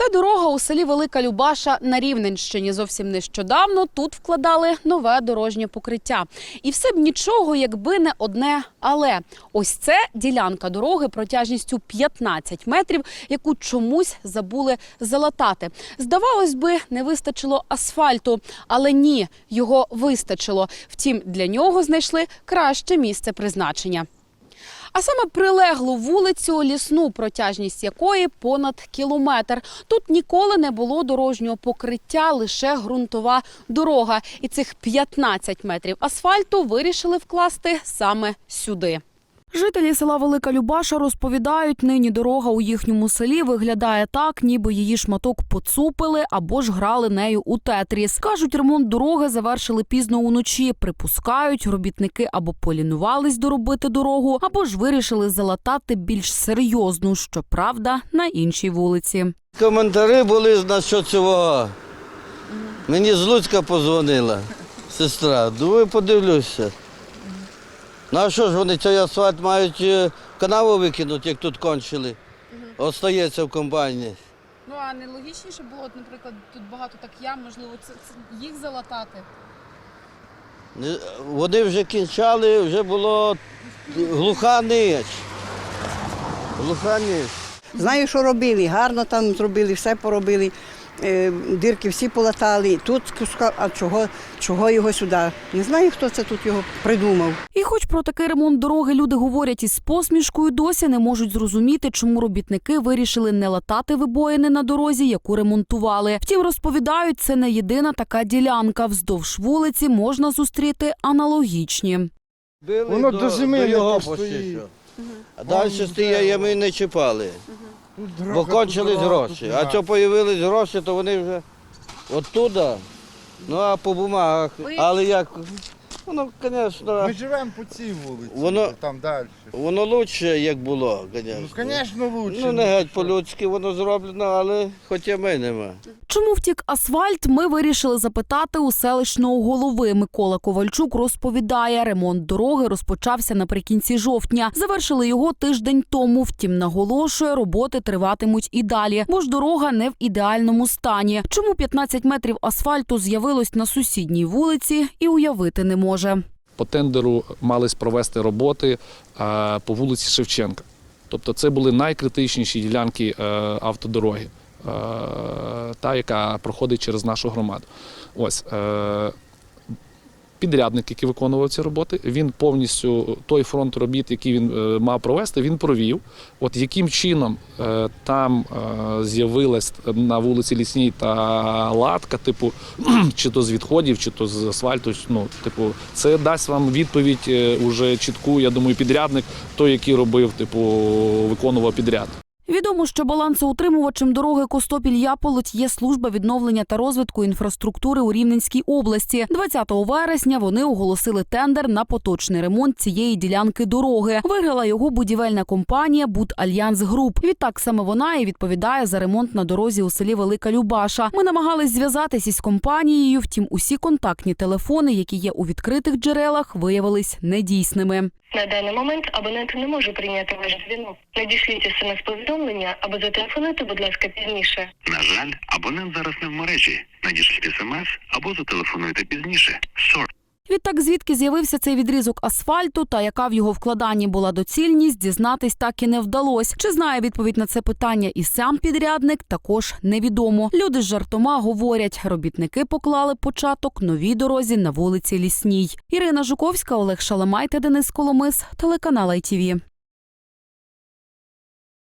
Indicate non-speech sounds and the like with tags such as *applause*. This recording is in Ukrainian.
Це дорога у селі Велика Любаша на Рівненщині. Зовсім нещодавно тут вкладали нове дорожнє покриття. І все б нічого, якби не одне але. Ось це ділянка дороги протяжністю 15 метрів, яку чомусь забули залатати. Здавалось би, не вистачило асфальту, але ні, його вистачило. Втім, для нього знайшли краще місце призначення. А саме прилеглу вулицю, лісну протяжність якої понад кілометр. Тут ніколи не було дорожнього покриття, лише ґрунтова дорога. І цих 15 метрів асфальту вирішили вкласти саме сюди. Жителі села Велика Любаша розповідають, нині дорога у їхньому селі виглядає так, ніби її шматок поцупили або ж грали нею у тетріс. Кажуть, ремонт дороги завершили пізно уночі. Припускають, робітники або полінувались доробити дорогу, або ж вирішили залатати більш серйозну, щоправда, на іншій вулиці. Коментарі були насчет цього. Мені з Луцька позвонила сестра. Думаю, подивлюся. Ну а що ж вони цей асфальт мають е, канаву викинути, як тут кончили. Остається в комбайні. Ну а не логічніше було, от, наприклад, тут багато так ям, можливо, це, це їх залатати. Вони вже кінчали, вже було глуха ніч. Глуха ніч. Знаю, що робили, гарно там зробили, все поробили. Е, Дирки всі полатали, тут куска, а чого, чого його сюди? Не знаю, хто це тут його придумав. І хоч про такий ремонт дороги люди говорять із посмішкою, досі не можуть зрозуміти, чому робітники вирішили не латати вибоїни на дорозі, яку ремонтували. Втім, розповідають, це не єдина така ділянка. Вздовж вулиці можна зустріти аналогічні. Били Воно до зими не його почти що. А далі стоїть, ями не чіпали. Бо кончились гроші. А що з'явились гроші, то вони вже оттуда. Ну а по бумагах. Але як? Воно, звісно, Ми живемо по цій вулиці, Воно- там далі. воно краще, як було, Ну, звісно. звісно, лучше. Ну, не геть по-людськи воно зроблено, але хоча ми нема. Чому втік асфальт? Ми вирішили запитати у селищного голови. Микола Ковальчук розповідає, ремонт дороги розпочався наприкінці жовтня. Завершили його тиждень тому. Втім, наголошує, роботи триватимуть і далі, бо ж дорога не в ідеальному стані. Чому 15 метрів асфальту з'явилось на сусідній вулиці, і уявити не може. по тендеру мались провести роботи е, по вулиці Шевченка. Тобто це були найкритичніші ділянки е, автодороги, е, та, яка проходить через нашу громаду. Ось. е, Підрядник, який виконував ці роботи, він повністю той фронт робіт, який він е, мав провести, він провів. От яким чином е, там е, з'явилась на вулиці Лісній та латка, типу, *clears throat* чи то з відходів, чи то з асфальту. Ну, типу, це дасть вам відповідь уже чітку. Я думаю, підрядник, той, який робив, типу, виконував підряд. Відомо, що балансоутримувачем дороги Костопіль-Яполоть є служба відновлення та розвитку інфраструктури у Рівненській області. 20 вересня вони оголосили тендер на поточний ремонт цієї ділянки дороги. Виграла його будівельна компанія Буд Альянс Груп. Відтак саме вона і відповідає за ремонт на дорозі у селі Велика Любаша. Ми намагались зв'язатись із компанією. Втім, усі контактні телефони, які є у відкритих джерелах, виявились недійсними. На даний момент абонент не може прийняти ваш дзвінок. Надішліть смс-повідомлення або зателефонуйте, будь ласка, пізніше. На жаль, абонент зараз не в мережі. Надішліть смс або зателефонуйте пізніше. Sorry. Відтак, звідки з'явився цей відрізок асфальту та яка в його вкладанні була доцільність, дізнатись так і не вдалося. Чи знає відповідь на це питання і сам підрядник, також невідомо. Люди з жартома говорять, робітники поклали початок новій дорозі на вулиці Лісній. Ірина Жуковська, Олег Шаламай та Денис Коломис, телеканал ITV.